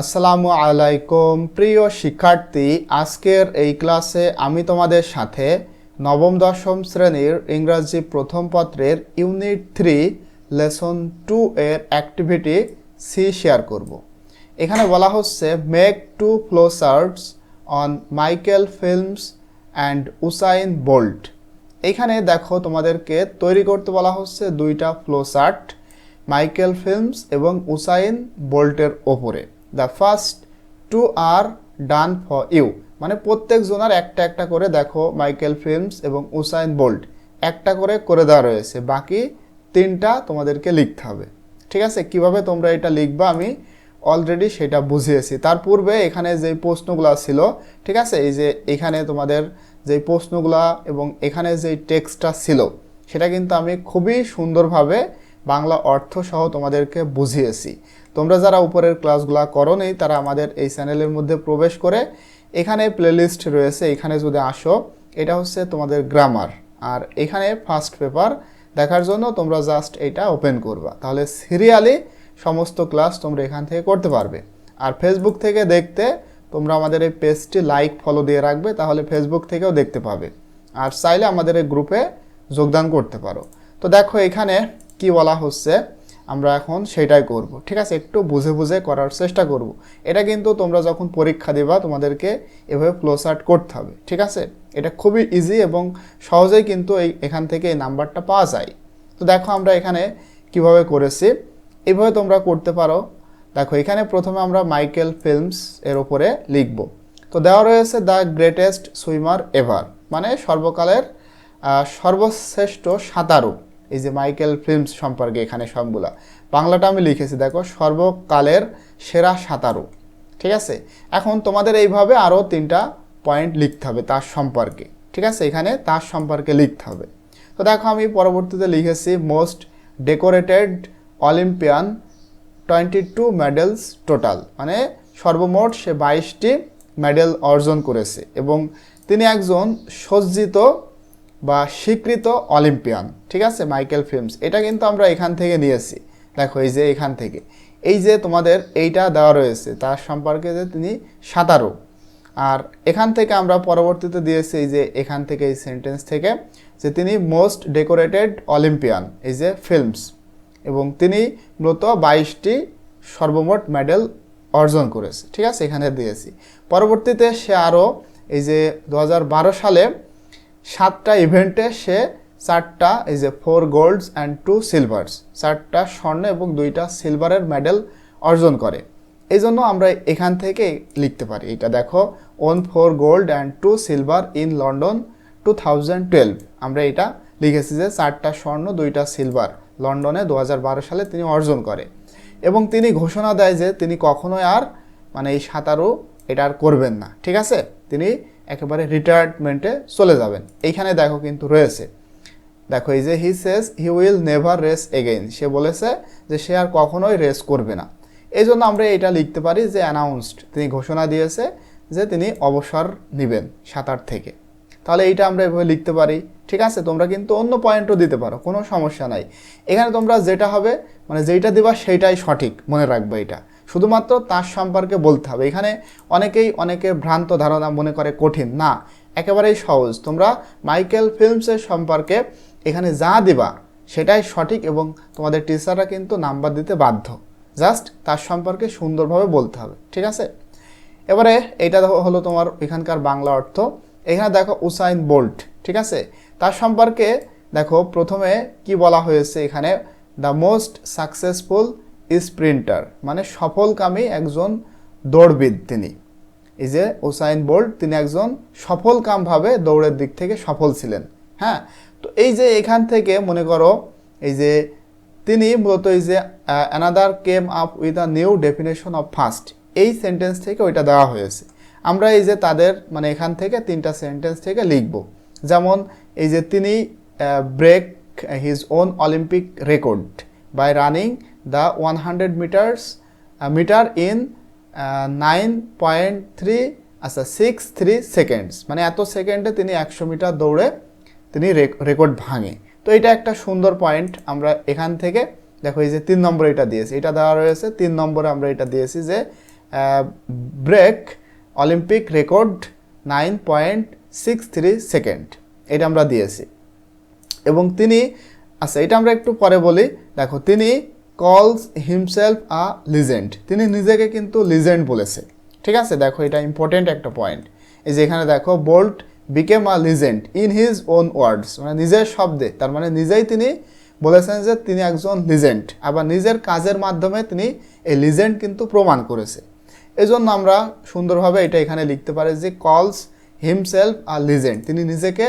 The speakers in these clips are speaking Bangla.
আসসালামু আলাইকুম। প্রিয় শিক্ষার্থী, আজকের এই ক্লাসে আমি তোমাদের সাথে নবম, দশম শ্রেণির ইংরাজি প্রথম পত্রের ইউনিট থ্রি, লেসন টু এর অ্যাক্টিভিটি সি শেয়ার করব। এখানে বলা হচ্ছে make two flowcharts on Michael Phelps and Usain Bolt এখানে দেখো, তোমাদেরকে তৈরি করতে বলা হচ্ছে দুইটা ফ্লোসার্ট মাইকেল ফিল্মস এবং উসাইন বোল্টের ওপরে। The first two are done for you মানে প্রত্যেক জোনার একটা একটা করে দেখো মাইকেল ফিল্মস এবং উসাইন বোল্ট একটা করে করে দেওয়া রয়েছে। বাকি তিনটা তোমাদেরকে লিখতে হবে। ঠিক আছে? কীভাবে তোমরা এটা লিখবা আমি অলরেডি সেটা বুঝিয়েছি। তার পূর্বে এখানে যে প্রশ্নগুলো ছিল, ঠিক আছে? এই যে এখানে তোমাদের যে প্রশ্নগুলা এবং এখানে যে টেক্সটটা ছিল, সেটা কিন্তু আমি খুবই সুন্দরভাবে বাংলা অর্থ সহ তোমাদেরকে বুঝিয়েছি। তোমরা যারা উপরের ক্লাসগুলো করো নেই তারা আমাদের এই চ্যানেলের মধ্যে প্রবেশ করে এখানে প্লেলিস্ট রয়েছে, এখানে যদি আসো, এটা হচ্ছে তোমাদের গ্রামার আর এখানে ফার্স্ট পেপার দেখার জন্য তোমরা জাস্ট এটা ওপেন করবা। তাহলে সিরিয়ালি সমস্ত ক্লাস তোমরা এখান থেকে করতে পারবে। আর ফেসবুক থেকে দেখতে তোমরা আমাদের এই পেজটি লাইক ফলো দিয়ে রাখবে, তাহলে ফেসবুক থেকেও দেখতে পাবে। আর চাইলে আমাদের এই গ্রুপে যোগদান করতে পারো। তো দেখো এখানে কি বলা হচ্ছে আমরা এখন সেটাই করব, ঠিক আছে? একটু বুঝে বুঝে করার চেষ্টা করব। এটা কিন্তু তোমরা যখন পরীক্ষা দেবা, তোমাদেরকে এভাবে ফ্লোচার্ট করতে হবে, ঠিক আছে? এটা খুবই ইজি এবং সহজেই কিন্তু এই, এখান থেকে এই নাম্বারটা পাওয়া যায়। তো দেখো আমরা এখানে কীভাবে করেছি। এভাবে তোমরা করতে পারো। দেখো, এখানে প্রথমে আমরা মাইকেল ফিল্মস এর ওপরে লিখব। তো দেওয়া রয়েছে দ্য গ্রেটেস্ট সুইমার এভার মানে সর্বকালের সর্বশ্রেষ্ঠ সাঁতারু। এই যে মাইকেল ফিল্মস সম্পর্কে এখানে সবগুলা। বাংলাটা আমি লিখেছি, দেখো, সর্বকালের সেরা সাঁতারু, ঠিক আছে? এখন তোমাদের এইভাবে আরও তিনটা পয়েন্ট লিখতে হবে তার সম্পর্কে, ঠিক আছে? এখানে তার সম্পর্কে লিখতে হবে। তো দেখো, আমি পরবর্তীতে লিখেছি most decorated Olympian twenty two medals total মানে সর্বমোট সে বাইশটি মেডেল অর্জন করেছে এবং তিনি একজন সজ্জিত বা স্বীকৃত অলিম্পিয়ান, ঠিক আছে? মাইকেল ফিল্মস, এটা কিন্তু আমরা এখান থেকে নিয়েছি। দেখো, এই যে এখান থেকে। এই যে তোমাদের এইটা দেওয়া রয়েছে, তার সম্পর্কে যে তিনি সাঁতারু। আর এখান থেকে আমরা পরবর্তীতে দিয়েছি এই যে এখান থেকে এই সেন্টেন্স থেকে যে তিনি মোস্ট ডেকোরেটেড অলিম্পিয়ান এই যে ফিল্মস এবং তিনি মূলত বাইশটি সর্বমোট মেডেল অর্জন করেছে, ঠিক আছে? এখানে দিয়েছি। পরবর্তীতে সে আরও এই যে দু হাজার বারো সালে সাতটা ইভেন্টে সে চারটা, এই যে four golds and two silvers চারটা স্বর্ণ এবং দুইটা সিলভারের মেডেল অর্জন করে। এই জন্য আমরা এখান থেকে লিখতে পারি এটা দেখো won four gold and two silver in London two thousand twelve আমরা এটা লিখেছি যে চারটা স্বর্ণ, দুইটা সিলভার লন্ডনে দু হাজার বারো সালে তিনি অর্জন করে। এবং তিনি ঘোষণা দেয় যে তিনি কখনোই আর মানে এই সাঁতারু এটা আর করবেন না, ঠিক আছে? তিনি একেবারে রিটায়ারমেন্টে চলে যাবেন। এইখানে দেখো কিন্তু রয়েছে। দেখো, এই যে he says he will never race again সে বলেছে যে সে আর কখনোই রেস করবে না। এই জন্য আমরা এটা লিখতে পারি যে অ্যানাউন্সড তিনি ঘোষণা দিয়েছে যে তিনি অবসর নেবেন সাঁতার থেকে। তাহলে এইটা আমরা এভাবে লিখতে পারি। ঠিক আছে, তোমরা কিন্তু অন্য পয়েন্টও দিতে পারো, কোনো সমস্যা নাই। এখানে তোমরা যেটা হবে মানে যেইটা দিবা সেইটাই সঠিক, মনে রাখবে এটা। শুধুমাত্র তার সম্পর্কে বলতে হবে। এখানে অনেকেই অনেকে ভ্রান্ত ধারণা মনে করে কঠিন। না, একেবারেই সহজ। তোমরা মাইকেল ফিল্মসের সম্পর্কে এখানে যা দিবা, সেটাই সঠিক এবং তোমাদের টিচাররা কিন্তু নাম্বার দিতে বাধ্য। জাস্ট তার সম্পর্কে সুন্দরভাবে বলতে হবে। ঠিক আছে? এবারে এটা হলো তোমার এখানকার বাংলা অর্থ। এখানে দেখো উসাইন বোল্ট। ঠিক আছে? তার সম্পর্কে দেখো প্রথমে কি বলা হয়েছে এখানে? দ্য মোস্ট সাকসেসফুল স্প্রিন্টার মানে সফলকামী একজন দৌড়বিদ তিনি। এই যে ওসাইন বোল্ট তিনি একজন সফলকামভাবে দৌড়ের দিক থেকে সফল ছিলেন। হ্যাঁ তো এই যে এখান থেকে মনে করো, এই যে তিনি মূলত এই যে another came up with a new definition of fast এই সেন্টেন্স থেকে ওইটা দেওয়া হয়েছে। আমরা এই যে তাদের মানে এখান থেকে তিনটা সেন্টেন্স থেকে লিখব। যেমন এই যে তিনি break his own Olympic record running the one hundred metres metre in nine point three আচ্ছা সিক্স থ্রি সেকেন্ডস মানে এত সেকেন্ডে তিনি একশো মিটার দৌড়ে তিনি রেকর্ড ভাঙে। তো এটা একটা সুন্দর পয়েন্ট আমরা এখান থেকে, দেখো এই যে তিন নম্বরে এটা দিয়েছি। এটা দেওয়া রয়েছে, তিন নম্বরে আমরা এটা দিয়েছি যে break Olympic record nine point six three second এটা আমরা দিয়েছি। এবং তিনি আচ্ছা এটা আমরা একটু পরে বলি। দেখো, তিনি কলস হিমসেলফ আ লিজেন্ড তিনি নিজেকে কিন্তু লিজেন্ড বলেছে। ঠিক আছে? দেখো, এটা ইম্পর্টেন্ট একটা পয়েন্ট এই যে এখানে দেখো Bolt became a legend in his own words মানে নিজের শব্দে, তার মানে নিজেই তিনি বলেছেন যে তিনি একজন লিজেন্ড আবার নিজের কাজের মাধ্যমে তিনি এই লিজেন্ড কিন্তু প্রমাণ করেছে। এই জন্য আমরা সুন্দরভাবে এটা এখানে লিখতে পারি যে কলস হিমসেলফ আর লিজেন্ড তিনি নিজেকে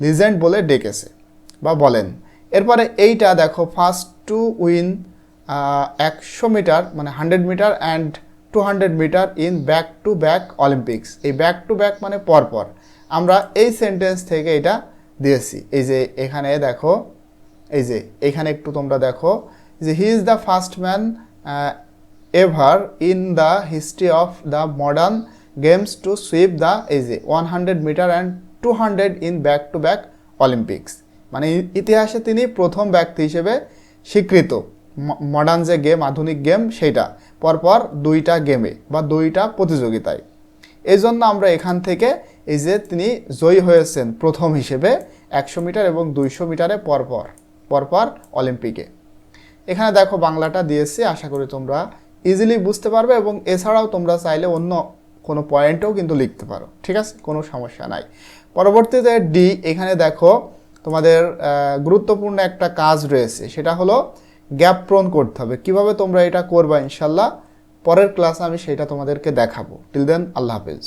লিজেন্ড বলে ডেকেছে বা বলেন। এরপরে এইটা দেখো ফার্স্ট টু উইন একশো মিটার মানে hundred metre and two hundred metre in back to back Olympics এই ব্যাক টু ব্যাক মানে পরপর আমরা এই সেন্টেন্স থেকে এটা দিয়েছি। এই যে এখানে দেখো, এই যে এখানে একটু তোমরা দেখো যে he is the first man ever in the history of the modern games to sweep the এই যে one hundred metre and two hundred in back to back Olympics মানে ইতিহাসে তিনি প্রথম ব্যক্তি হিসেবে স্বীকৃত। মডার্ন যে গেম আধুনিক গেম সেটা পরপর দুইটা গেমে বা দুইটা প্রতিযোগিতায়। এই জন্য আমরা এখান থেকে এই যে তিনি জয়ী হয়েছেন প্রথম হিসেবে একশো মিটার এবং দুইশো মিটারে পরপর পরপর অলিম্পিকে। এখানে দেখো বাংলাটা দিয়েছি, আশা করি তোমরা ইজিলি বুঝতে পারবে এবং এছাড়াও তোমরা চাইলে অন্য কোনো পয়েন্টও কিন্তু লিখতে পারো। ঠিক আছে? কোনো সমস্যা নাই। পরবর্তীতে ডি এখানে দেখো তোমাদের গুরুত্বপূর্ণ একটা কাজ রয়েছে, সেটা হলো গ্যাপ প্রণ করতে হবে। কীভাবে তোমরা এটা করবা ইনশাল্লাহ পরের ক্লাসে আমি সেটা তোমাদেরকে দেখাবো। টিল দেন আল্লাহ হাফেজ।